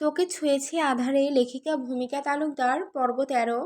তোকে ছুঁয়েছে আধারে লেখিকা, ভূমিকা তালুকদার, পর্ব তেরো।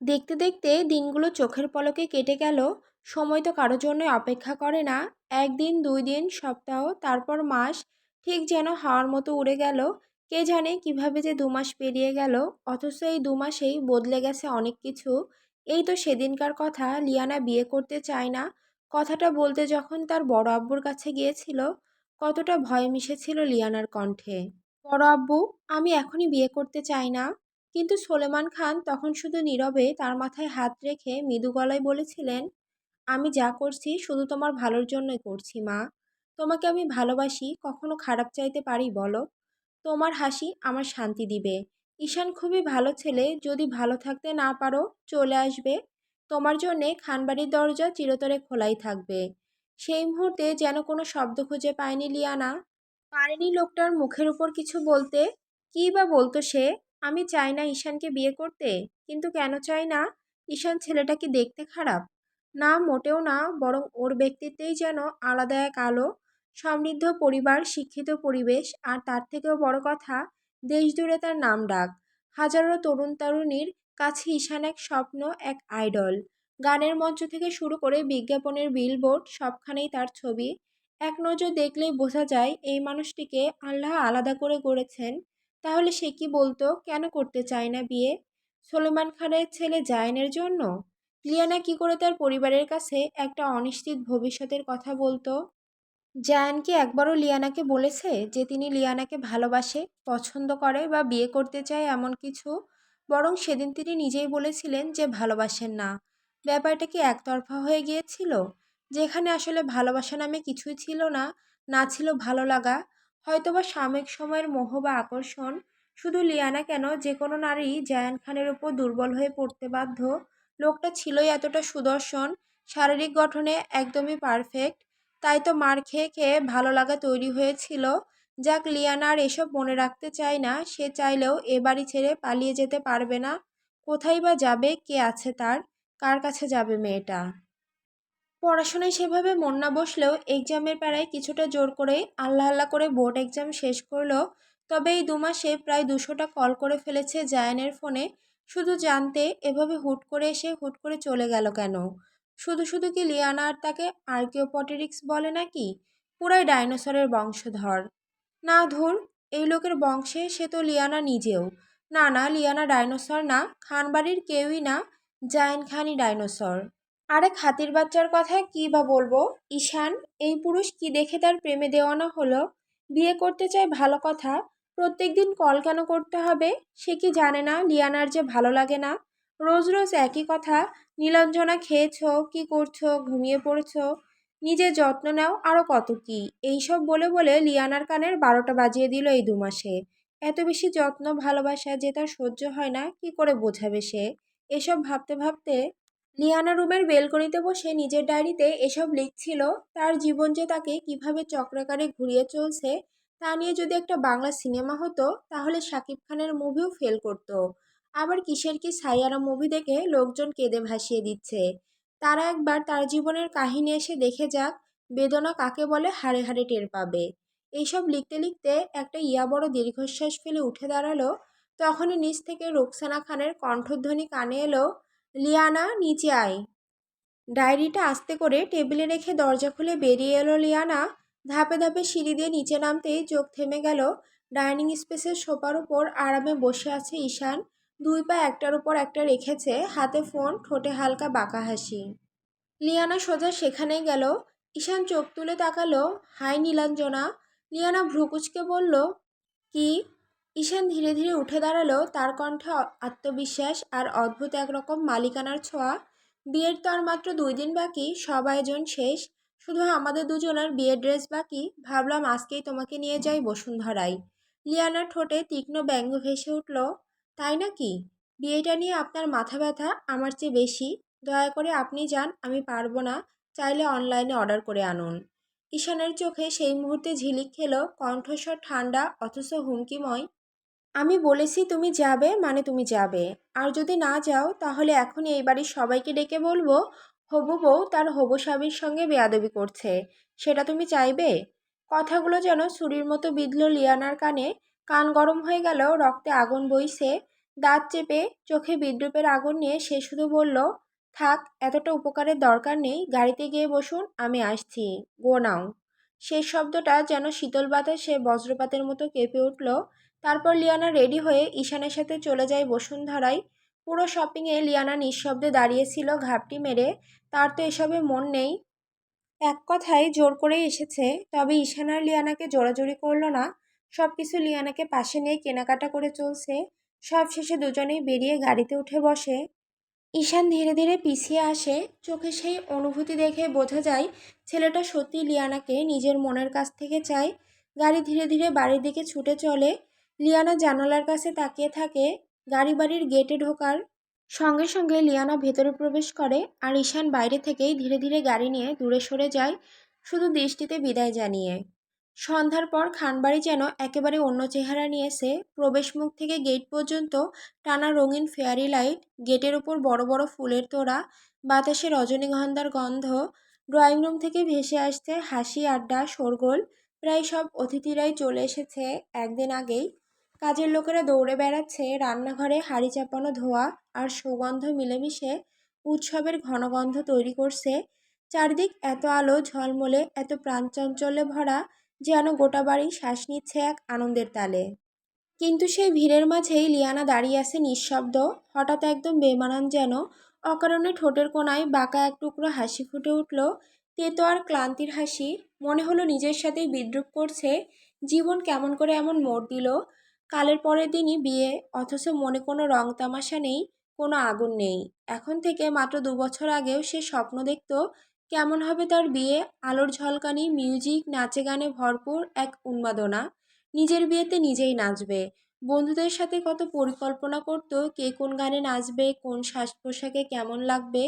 দেখতে দেখতে দিনগুলো চোখের পলকে কেটে গেল। সময় তো কারোর জন্য অপেক্ষা করে না। একদিন, দুই দিন, সপ্তাহ, তারপর মাস ঠিক যেন হাওয়ার মতো উড়ে গেল। কে জানে কীভাবে যে দু মাস পেরিয়ে গেল। অথচ এই দু মাসেই বদলে গেছে অনেক কিছু। এই তো সেদিনকার কথা, লিয়ানা বিয়ে করতে চায় না। কথাটা বলতে যখন তার বড় আব্বুর কাছে গিয়েছিল, কতটা ভয় মিশেছিল লিয়ানার কণ্ঠে। বড় আব্বু, আমি এখনই বিয়ে করতে চাই না। কিন্তু সোলেমান খান তখন শুধু নীরবে তার মাথায় হাত রেখে মৃদু গলায় বলেছিলেন, আমি যা করছি শুধু তোমার ভালোর জন্যই করছি, মা। তোমাকে আমি ভালোবাসি, কখনো খারাপ চাইতে পারি, বলো। তোমার হাসি আমার শান্তি দিবে। ঈশান খুবই ভালো ছেলে, যদি ভালো থাকতে না পারো, চলে আসবে। তোমার জন্যে খানবাড়ির দরজা চিরতরে খোলাই থাকবে। সেই মুহূর্তে যেন কোনো শব্দ খুঁজে পায়নি লিয়ানা। পারেনি লোকটার মুখের উপর কিছু বলতে। কী বা বলতো সে? আমি চাই না ঈশানকে বিয়ে করতে। কিন্তু কেন চাই না? ঈশান ছেলেটা কি দেখতে খারাপ। না, মোটেও না, বরং ওর ব্যক্তিত্বেই যেন আলাদা এক আলো। সমৃদ্ধ পরিবার, শিক্ষিত পরিবেশ, আর তার থেকেও বড় কথা দেশ জুড়ে তার নাম ডাক। হাজারো তরুণ তরুণীর কাছে ঈশান এক স্বপ্ন, এক আইডল। গানের মঞ্চ থেকে শুরু করে বিজ্ঞাপনের বিলবোর্ড, সবখানেই তার ছবি। এক নজর দেখলেই বোঝা যায় এই মানুষটিকে আল্লাহ আলাদা করে গড়েছেন। তাহলে সে কি বলতো? কেন করতে চায় না বিয়ে? সলেমান খানের ছেলে জায়নের জন্য? লিয়ানা কি করে তার পরিবারের কাছে একটা অনিশ্চিত ভবিষ্যতের কথা বলতো? জায়ান কি একবারও লিয়ানাকে বলেছে যে তিনি লিয়ানাকে ভালোবাসে, পছন্দ করে বা বিয়ে করতে চায় এমন কিছু? বরং সেদিন তিনি নিজেই বলেছিলেন যে ভালোবাসেন না। ব্যাপারটা কি একতরফা হয়ে গিয়েছিল? যেখানে আসলে ভালোবাসা নামে কিছুই ছিল না না ছিল ভালো লাগা। হয়তোবা সাময়িক সময়ের মোহ বা আকর্ষণ, শুধু লিয়ানা কেন? যে কোনো নারী জায়ান খানের উপর দুর্বল হয়ে পড়তে বাধ্য। লোকটা ছিলই এতটা সুদর্শন, শারীরিক গঠনে একদমই পারফেক্ট তাই তো মার খেয়ে খেয়ে ভালো লাগা তৈরি হয়েছিল। যাক, লিয়ানা আর এসব মনে রাখতে চায় না। সে চাইলেও এ বাড়ি ছেড়ে পালিয়ে যেতে পারবে না। কোথায় বা যাবে? কে আছে তার? কার কাছে যাবে মেয়েটা? পড়াশোনায় সেভাবে মন না বসলেও এক্সামের প্যারায় কিছুটা জোর করে আল্লাহ আল্লাহ করে বোর্ড এক্সাম শেষ করল। তবে এই দু মাসে প্রায় দুশোটা কল করে ফেলেছে জায়ানের ফোনে। শুধু জানতে এভাবে হুট করে এসে হুট করে চলে গেল কেন? শুধু শুধু কি লিয়ানা আর তাকে আর্কিওপটেরিক্স বলে নাকি? পুরাই ডাইনোসরের বংশধর। না ধুর, এই লোকের বংশে সে তো লিয়ানা নিজেও। না না, লিয়ানা ডাইনোসর না, খানবাড়ির কেউই না জায়ান খানই ডাইনোসর। আরেক হাতির বাচ্চার কথা কী বা বলব? ঈশান, এই পুরুষ কি দেখে তার প্রেমে দেওয়ানো হলো? বিয়ে করতে চায় ভালো কথা। প্রত্যেক দিন কল কেন করতে হবে? সে কি জানে না লিয়ানার যে ভালো লাগে না? রোজ রোজ একই কথা, নীলাঞ্জনা খেয়েছো, কি করছ, ঘুমিয়ে পড়েছো? নিজের যত্ন নাও আরও কত কি? এইসব বলে বলে লিয়ানার কানের বারোটা বাজিয়ে দিল এই দু মাসে। এত বেশি যত্ন ভালোবাসা যে তার সহ্য হয় না, কি করে বোঝাবে সে? এসব ভাবতে ভাবতে লিয়ানা রুমের বেলকনিতে বসে নিজের ডায়েরিতে এসব লিখছিল, তার জীবন যে তাকে কীভাবে চক্রাকারে ঘুরিয়ে চলছে তা নিয়ে যদি একটা বাংলা সিনেমা হতো, তাহলে শাকিব খানের মুভিও ফেল করতো। আবার কিসের কি সাইয়ারা মুভি দেখে লোকজন কেঁদে ভাসিয়ে দিচ্ছে। তারা একবার তার জীবনের কাহিনী এসে দেখে যাক, বেদনা কাকে বলে হাড়ে হাড়ে টের পাবে। এইসব লিখতে লিখতে একটা ইয়া বড় দীর্ঘশ্বাস ফেলে উঠে দাঁড়াল, তখনই নিচ থেকে রোকসানা খানের কণ্ঠধ্বনি কানে এলো লিয়ানা, নিচে আয়। ডায়েরিটা আস্তে করে টেবিলে রেখে দরজা খুলে বেরিয়ে এলো লিয়ানা। ধাপে ধাপে সিঁড়ি দিয়ে নিচে নামতেই চোখ থেমে গেল। ডাইনিং স্পেসের সোফার উপর আরামে বসে আছে ঈশান। দুই পা একটার উপর একটা রেখেছে, হাতে ফোন, ঠোঁটে হালকা বাঁকা হাসি। লিয়ানা সোজা সেখানেই গেল। ঈশান চোখ তুলে তাকালো। হাই নীলাঞ্জনা। লিয়ানা ভ্রুকুচকে বলল, কি? ঈশান ধীরে ধীরে উঠে দাঁড়াল। তার কণ্ঠে আত্মবিশ্বাস আর অদ্ভুত একরকম মালিকানার ছোঁয়া। বিয়ের তো আর মাত্র দুই দিন বাকি সব আয়োজন শেষ। শুধু আমাদের দুজনের বিয়ের ড্রেস বাকি। ভাবলাম আজকেই তোমাকে নিয়ে যাই বসুন্ধরায়। লিয়ানার ঠোঁটে তীক্ষ্ণ ব্যঙ্গ ভেসে উঠল, তাই নাকি? বিয়েটা নিয়ে আপনার মাথা ব্যথা আমার চেয়ে বেশি। দয়া করে আপনি যান, আমি পারব না। চাইলে অনলাইনে অর্ডার করে আনুন। ঈশানের চোখে সেই মুহূর্তে ঝিলিক খেলো, কণ্ঠস্বর ঠান্ডা, অথচ হুমকিময়। আমি বলেছি তুমি যাবে মানে তুমি যাবে। আর যদি না যাও, তাহলে এখন এই বাড়ির সবাইকে ডেকে বলব, হবু বউ তার হবু স্বামীর সঙ্গে বেয়াদবি করছে। সেটা তুমি চাইবে? কথাগুলো যেন ছুরির মতো বিঁধল লিয়ানার কানে। কান গরম হয়ে গেল, রক্তে আগুন বইছে। দাঁত চেপে চোখে বিদ্রুপের আগুন নিয়ে সে শুধু বলল, থাক, এতটা উপকারের দরকার নেই, গাড়িতে গিয়ে বসুন, আমি আসছি। গো নাও। শেষ শব্দটা যেন শীতল বাতাসে বজ্রপাতের মতো কেঁপে উঠল। তারপর লিয়ানা রেডি হয়ে ঈশানের সাথে চলে যায় বসুন্ধরায়। পুরো শপিংয়ে লিয়ানা নিঃশব্দে দাঁড়িয়েছিল ঘাপটি মেরে। তার তো এসবে মন নেই। এক কথায় জোর করেই এসেছে, তবে ঈশান আর লিয়ানাকে জোরাজোরি করল না। সব কিছু লিয়ানাকে পাশে নিয়ে কেনাকাটা করে চলছে। সব শেষে দুজনেই বেরিয়ে গাড়িতে উঠে বসে। ঈশান ধীরে ধীরে পিছিয়ে আসে। চোখে সেই অনুভূতি দেখে বোঝা যায়, ছেলেটা সত্যি লিয়ানাকে নিজের মনের কাছ থেকে চায়। গাড়ি ধীরে ধীরে বাড়ির দিকে ছুটে চলে। লিয়ানা জানালার কাছে তাকিয়ে থাকে। গাড়ি বাড়ির গেটে ঢোকার সঙ্গে সঙ্গে লিয়ানা ভেতরে প্রবেশ করে আর ঈশান বাইরে থেকেই ধীরে ধীরে গাড়ি নিয়ে দূরে সরে যায়, শুধু দৃষ্টিতে বিদায় জানিয়ে। সন্ধ্যার পর খানবাড়ি যেন একেবারে অন্য চেহারা নিয়েছে প্রবেশমুখ থেকে গেট পর্যন্ত টানা রঙিন ফেয়ারি লাইট, গেটের উপর বড় বড় ফুলের তোড়া, বাতাসে রজনীগন্ধার গন্ধ, ড্রয়িং রুম থেকে ভেসে আসছে হাসি, আড্ডা, শোরগোল, প্রায় সব অতিথিরাই চলে এসেছে একদিন আগেই। কাজের লোকেরা দৌড়ে বেড়াচ্ছে, রান্নাঘরে হাঁড়ি চাপানো ধোয়া আর সুগন্ধ মিলেমিশে উৎসবের ঘনগন্ধ তৈরি করছে। চারদিক এত আলো, ঝলমলে এত প্রাণচঞ্চলে ভরা যেন গোটা বাড়ি শ্বাস নিচ্ছে এক আনন্দের তালে। কিন্তু সেই ভিড়ের মাঝেই লিয়ানা দাঁড়িয়ে আছে নিঃশব্দ, হঠাৎ একদম বেমানান যেন, অকারণে ঠোঁটের কোনায় বাঁকা এক টুকরো হাসি ফুটে উঠল। তেতো আর ক্লান্তির হাসি, মনে হলো নিজের সাথেই বিদ্রুপ করছে, জীবন কেমন করে এমন মোড় দিল। কালের পরের দিনই বিয়ে, অথচ মনে কোনো রং তামাশা নেই, কোনো আগুন নেই। এখন থেকে মাত্র দু বছর আগেও সে স্বপ্ন দেখত কেমন হবে তার বিয়ে, আলোর ঝলকানি, মিউজিক, নাচে গানে ভরপুর এক উন্মাদনা। নিজের বিয়েতে নিজেই নাচবে। বন্ধুদের সাথে কত পরিকল্পনা করতো, কে কোন গানে নাচবে, কোন শ্বাস পোশাকে কেমন লাগবে।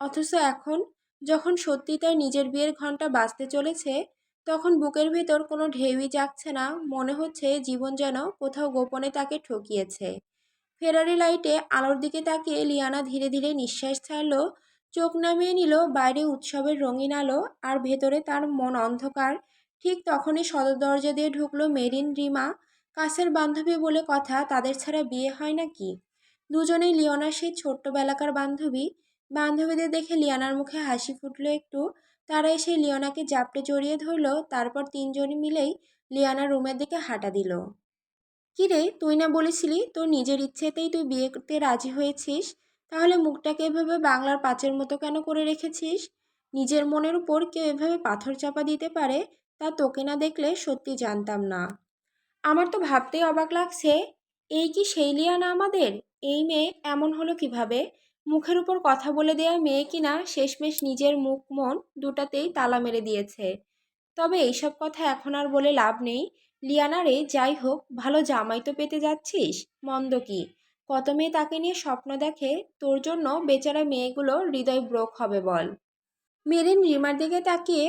অথচ এখন, যখন সত্যি তার নিজের বিয়ের ঘণ্টা বাজতে চলেছে তখন বুকের ভেতর কোনো ঢেউই জাগছে না, মনে হচ্ছে জীবন যেন কোথাও গোপনে তাকে ঠকিয়েছে। ফেরারি লাইটে আলোর দিকে তাকিয়ে লিয়ানা ধীরে ধীরে নিঃশ্বাস ছাড়ল, চোখ নামিয়ে নিল বাইরে উৎসবের রঙিন আলো আর ভেতরে তার মন অন্ধকার। ঠিক তখনই সদর দরজা দিয়ে ঢুকলো মেরিন রিমা। কাছের বান্ধবী বলে কথা, তাদের ছাড়া বিয়ে হয় নাকি দুজনেই লিওনার সেই ছোট্টবেলাকার বান্ধবী। বান্ধবীদের দেখে লিয়ানার মুখে হাসি ফুটলো একটু। তারা এসে লিওনাকে জাপটে জড়িয়ে ধরলো, তারপর তিনজনই মিলেই লিয়ানার রুমের দিকে হাঁটা দিল। কিরে তুই না বলেছিলি তোর নিজের ইচ্ছেতেই তুই বিয়ে করতে রাজি হয়েছিস? তাহলে মুখটাকে এভাবে বাংলার পাঁচের মতো কেন করে রেখেছিস? নিজের মনের উপর কেউ এভাবে পাথর চাপা দিতে পারে, তা তোকে না দেখলে সত্যি জানতাম না। আমার তো ভাবতেই অবাক লাগছে, এই কি সেই লিয়ানা আমাদের? এই মেয়ে এমন হলো কীভাবে? মুখের উপর কথা বলে দেওয়া মেয়ে কিনা শেষমেশ নিজের মুখ, মন দুটাতেই তালা মেরে দিয়েছে। তবে এইসব কথা এখন আর বলে লাভ নেই। লিয়ানারে যাই হোক, ভালো জামাই তো পেতে যাচ্ছিস, মন্দ কি? কত মেয়ে তাকে নিয়ে স্বপ্ন দেখে, তোর জন্য বেচারা মেয়েগুলো হৃদয় ব্রোক হবে বল। মেরিন রিমার দিকে তাকিয়ে,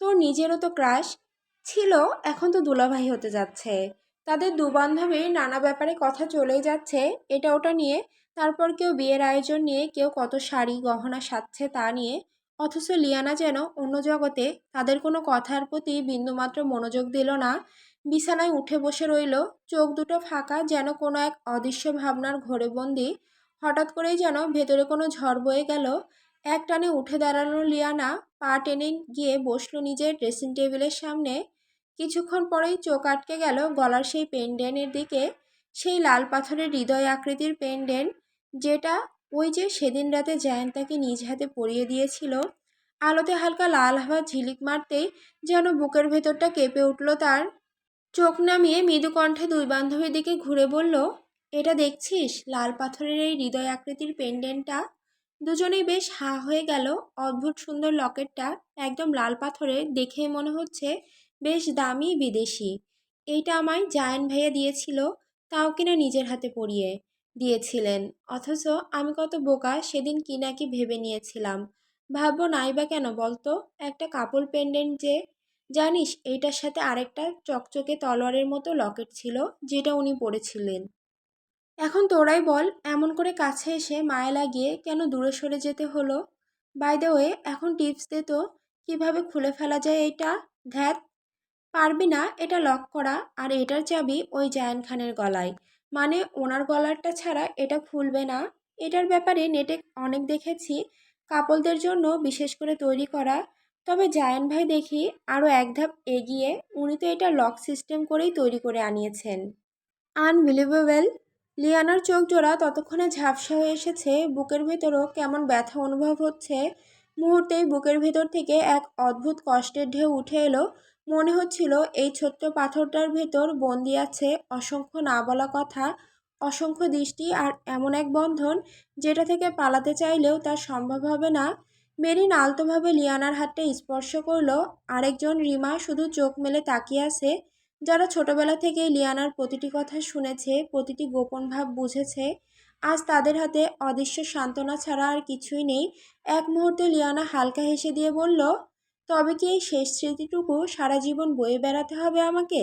তোর নিজেরও তো ক্রাশ। ছিল, এখন তো দুলাভাই হতে যাচ্ছে। তাদের দুবান্ধবীর নানা ব্যাপারে কথা চলেই যাচ্ছে, এটা ওটা নিয়ে তারপর কেউ বিয়ের আয়োজন নিয়ে কেউ কত শাড়ি গহনা সাজছে তা নিয়ে, অথচ লিয়ানা যেন অন্য জগতে তাদের কোনো কথার প্রতি বিন্দুমাত্র মনোযোগ দিল না, বিছানায় উঠে বসে রইল, চোখ দুটো ফাঁকা যেন কোনো এক অদৃশ্য ভাবনার ঘোরে বন্দি, হঠাৎ করেই যেন ভেতরে কোনো ঝড় বয়ে গেল, এক টানে উঠে দাঁড়ানো লিয়ানা, পা টেনে গিয়ে বসল নিজের ড্রেসিং টেবিলের সামনে, কিছুক্ষণ পরেই চোখ আটকে গেল গলার সেই পেনডেনের দিকে, সেই লাল পাথরের হৃদয় আকৃতির পেনডেন যেটা ওই যে সেদিন রাতে জায়ান তাকে নিজ হাতে পরিয়ে দিয়েছিল। আলোতে হালকা লাল হাওয়া ঝিলিক মারতেই যেন বুকের ভেতরটা কেঁপে উঠল তার। চোখ নামিয়ে মৃদু কণ্ঠে দুই বান্ধবীর দিকে ঘুরে বলল, এটা দেখছিস? লাল পাথরের এই হৃদয় আকৃতির পেন্ডেন্টটা? দুজনেই বেশ হা হয়ে গেল। অদ্ভুত সুন্দর লকেটটা একদম লাল পাথরের দেখে মনে হচ্ছে বেশ দামি বিদেশি। এইটা আমায় জায়ান ভাইয়া দিয়েছিল, তাও কিনা নিজের হাতে পরিয়ে। দিয়েছিলেন। অথচ আমি কত বোকা সেদিন কি নাকি ভেবে নিয়েছিলাম। ভাববো নাই বা কেন বলতো? একটা কাপল পেন্ডেন্ট যে, জানিস এইটার সাথে আরেকটা চকচকে তলোয়ারের মতো লকেট ছিল যেটা উনি পরেছিলেন। এখন তোরাই বল, এমন করে কাছে এসে মায়া লাগিয়ে কেন দূরে সরে যেতে হলো? বাই দ্য ওয়ে এখন টিপস দে তো, কীভাবে খুলে ফেলা যায় এইটা? ধ্যাত পারবি না এটা লক করা, আর এটার চাবি ওই জায়ান খানের গলায়। মানে ওনার গলারটা ছাড়া এটা খুলবে না। এটার ব্যাপারে নেটে অনেক দেখেছি। কাপলদের জন্য বিশেষ করে তৈরি করা। তবে জায়ান ভাই দেখি আরও এক ধাপ এগিয়ে উনি তো এটা লক সিস্টেম করেই তৈরি করে আনিয়েছেন। আনবিলিভেবল লিয়ানার চোখ জোড়া ততক্ষণে ঝাপসা হয়ে এসেছে। বুকের ভেতরও কেমন ব্যথা অনুভব হচ্ছে। মুহূর্তেই বুকের ভেতর থেকে এক অদ্ভুত কষ্টের ঢেউ উঠে এলো। মনে হচ্ছিল এই ছোট্ট পাথরটার ভেতর বন্দি আছে অসংখ্য না বলা কথা, অসংখ্য দৃষ্টি আর এমন এক বন্ধন যেটা থেকে পালাতে চাইলেও তা সম্ভব হবে না। মেরিন আলতোভাবে লিয়ানার হাতটা স্পর্শ করল। আরেকজন রিমা শুধু চোখ মেলে তাকিয়ে আছে, যারা ছোটবেলা থেকে লিয়ানার প্রতিটি কথা শুনেছে, প্রতিটি গোপন ভাব বুঝেছে। আজ তাদের হাতে অদৃশ্য সান্ত্বনা ছাড়া আর কিছুই নেই। এক মুহূর্তে লিয়ানা হালকা হেসে দিয়ে বলল তবে কি এই শেষ স্মৃতিটুকু সারা জীবন বয়ে বেড়াতে হবে আমাকে?